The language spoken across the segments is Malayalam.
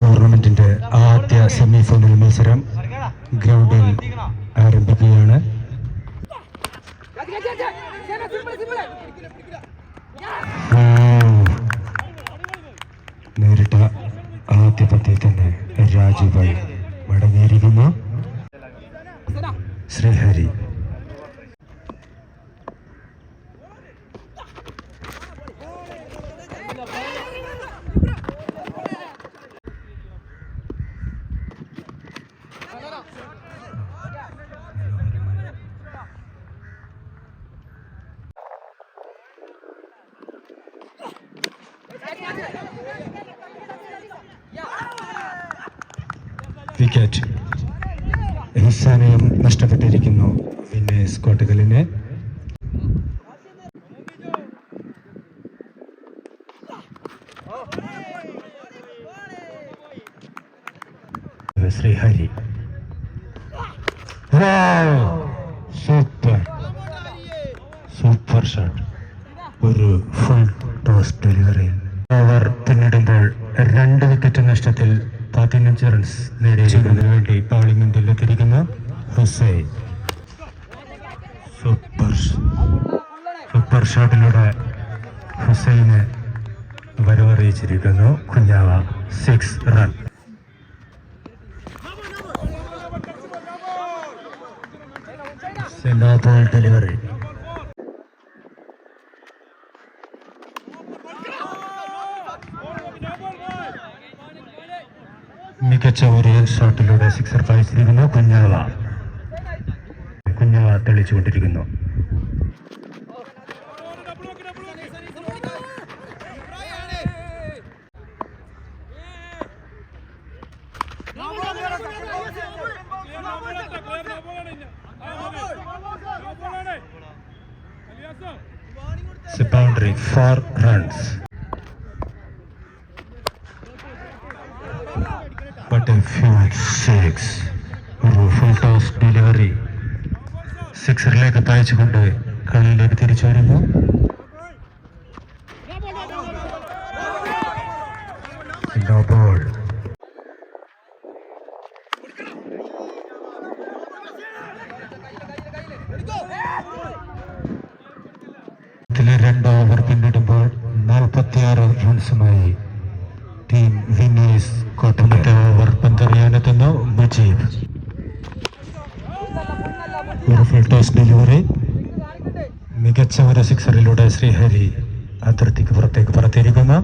ടൂർണമെന്റിന്റെ ആദ്യ സെമി ഫൈനൽ മത്സരം ഗ്രൗണ്ടിൽ ആരംഭിക്കുകയാണ്. നേരിട്ട ആദ്യ പത്തിൽ തന്നെ രാജീവായി മടങ്ങിയിരിക്കുന്നു ശ്രീഹരി വിക്കറ്റ് ഈ സമയം നഷ്ടപ്പെട്ടിരിക്കുന്നു. പിന്നെ സ്കോട്ടുകളിന് ശ്രീഹരി. സൂപ്പർ. Super shot. ഒരു ഫുൾ ടോസ് ഡെലിവറിയിൽ ഓവർ പിന്നിടുമ്പോൾ രണ്ട് വിക്കറ്റ് നഷ്ടത്തിൽ പതിനഞ്ച് റൺസ് നേടിയിരിക്കുന്നതിന് വേണ്ടി ബൗളിംഗ് ഹുസൈൻ സൂപ്പർ സൂപ്പർ ഷോട്ടിലൂടെ ഹുസൈന് വരവറിയിച്ചിരിക്കുന്നു. കുഞ്ഞാവ സിക്സ് റൺ ഡെലിവറി മികച്ച ഒരു ഷോട്ടിലൂടെ സിക്സർ പായിച്ചിരിക്കുന്നു Kunjava. തെളിച്ചുകൊണ്ടിരിക്കുന്നു boundary four runs But a few six. സിക്സറിലേക്ക് പായിച്ചുകൊണ്ട് കളിയിലേക്ക് തിരിച്ചു വരുന്നു. ബോൾ രണ്ട് ഓവർ പിന്നിടുമ്പോൾ നാൽപ്പത്തിയാറ് റൺസുമായി ടീം വിന്നേഴ്സ് കോട്ടമത്തെ ഓവർ പന്തറിയാനെത്തുന്നു. മുജീബ് ഒരു ഫുൾ ടോസ് ഡെലിവറി മികച്ച ഒരു സിക്സറിലൂടെ ശ്രീഹരി അതിർത്തിക്ക് പുറത്തേക്ക് പറത്തിയിരിക്കുന്നു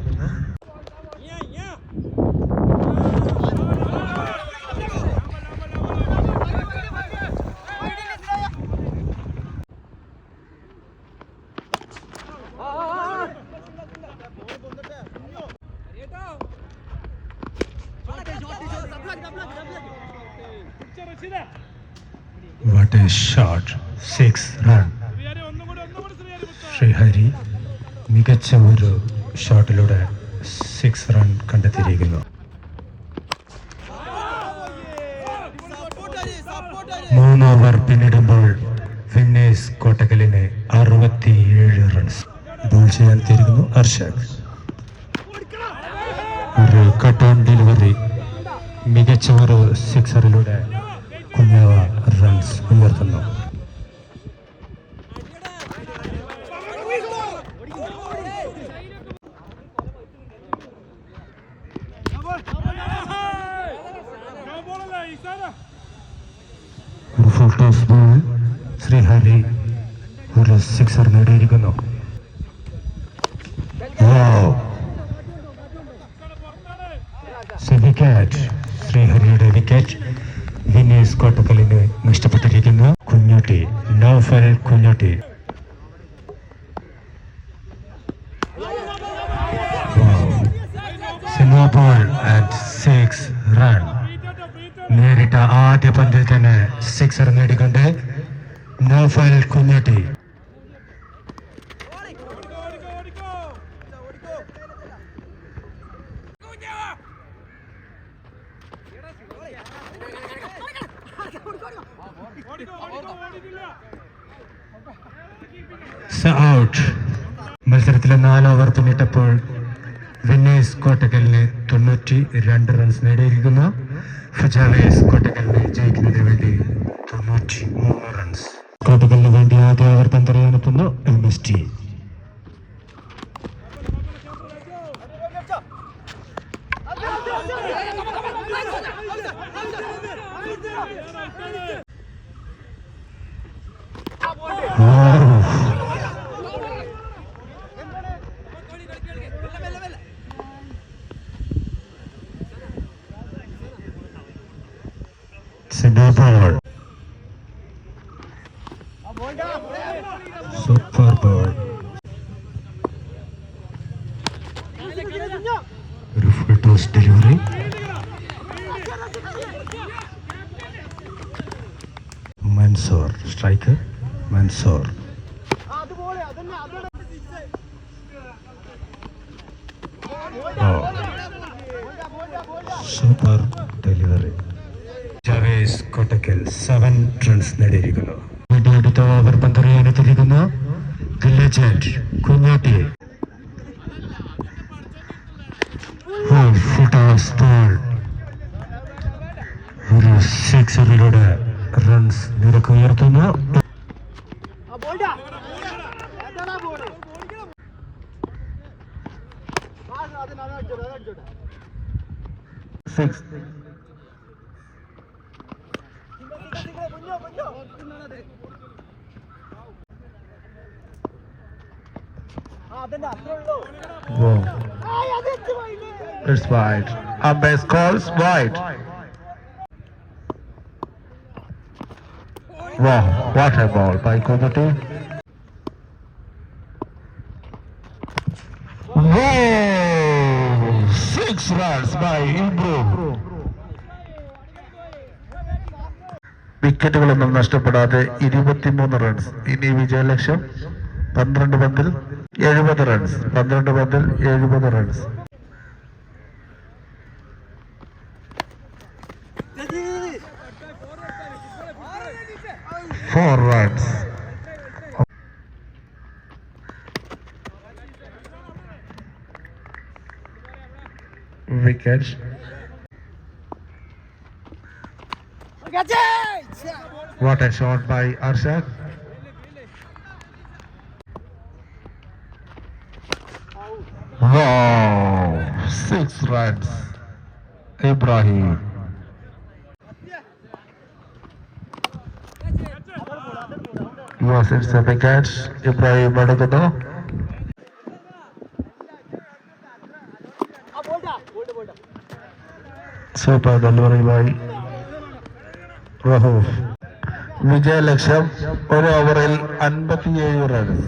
what a shot six run Srihari മികച്ച ഒരു ഷോട്ടിലൂടെ സിക്സ് റൺ കണ്ടെത്തിയിരിക്കുന്നു. മൂന്ന് ഓവർ പിന്നിടുമ്പോൾ വിന്നേഴ്സ് കോട്ടക്കലിന് അറുപത്തിയേഴ് റൺസ് ബോൾ ചെയ്യാൻ തീരുന്നു അർഷക് ഒരു കട്ടോൺ ഡെലിവറി മികച്ച ഒരു സിക്സറിലൂടെ കുഞ്ഞാവ റൺസ് ഉയർത്തുന്നു ശ്രീഹരി ഒരു സിക്സർ നേടിയിരിക്കുന്നു. ശ്രീഹരിയുടെ വിക്കറ്റ് വിക്കറ്റ് വിനീസ് നഷ്ടപ്പെട്ടിരിക്കുന്നു Kunjutty Naufal Kunjotty. Ball and six run നേരിട്ട ആദ്യ പന്തിൽ തന്നെ സിക്സർ നേടിക്കൊണ്ട് നൗഫൽ കുഞ്ഞുട്ടി. മത്സരത്തിലെ നാല് ഓവർ പിന്നിട്ടപ്പോൾ വിന്നേഴ്സ് കോട്ടക്കലിന് തൊണ്ണൂറ്റി രണ്ട് റൺസ് നേടിയിരിക്കുന്നു. ഫുജാവേസ് കോട്ടക്കലിനെ ജയിക്കുന്നതിന് വേണ്ടി തൊണ്ണൂറ്റി മൂന്ന് റൺസ് കോട്ടക്കലിന് വേണ്ടി ആദ്യ over പന്തറിയാനെത്തുന്നു M S T super ball. ഒരു full toss delivery Mansoor striker Mansoor. Super delivery ജാവേസ് Kottakkal seven runs നേടിയിരിക്കുന്നു. അടുത്ത ഓവർ പന്തറിയാനെത്തിയിരിക്കുന്നു ലെജൻഡ് കുഞ്ഞാട്ടി ഒരു സിക്സറിലൂടെ റൺസ് നിരക്ക് ഉയർത്തുന്നു. Six It's wide. Umpire calls wide. Wow, what a ball by Kumati. Whoa! six runs by Imbro. വിക്കറ്റുകളൊന്നും നഷ്ടപ്പെടാതെ ഇരുപത്തിമൂന്ന് റൺസ് ഇനി വിജയലക്ഷ്യം പന്ത്രണ്ട് പന്തിൽ എഴുപത് റൺസ് പന്ത്രണ്ട് പന്തിൽ എഴുപത് runs four runs. Wickets. What a shot by Arshad. Runs. Ibrahim. Yes, it's a wicket. Ibrahim എടുക്കുന്നു സൂപ്പർ ഡെലിവറി ബൈ റഹൂഫ് വിജയലക്ഷ്യം ഒരു ഓവറിൽ അൻപത്തിയേഴ് runs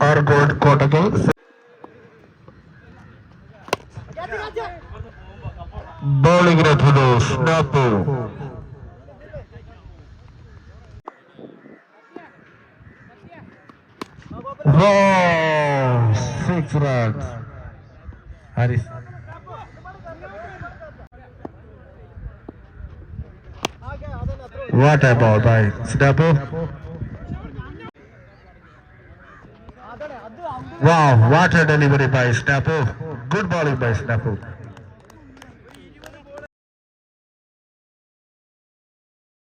R gold Kottakkal bowling refuge Napu. Wow, six runs. Haris. What a ball by Snapu. Wow, what a delivery by Snapu. Good bowling by Snapu.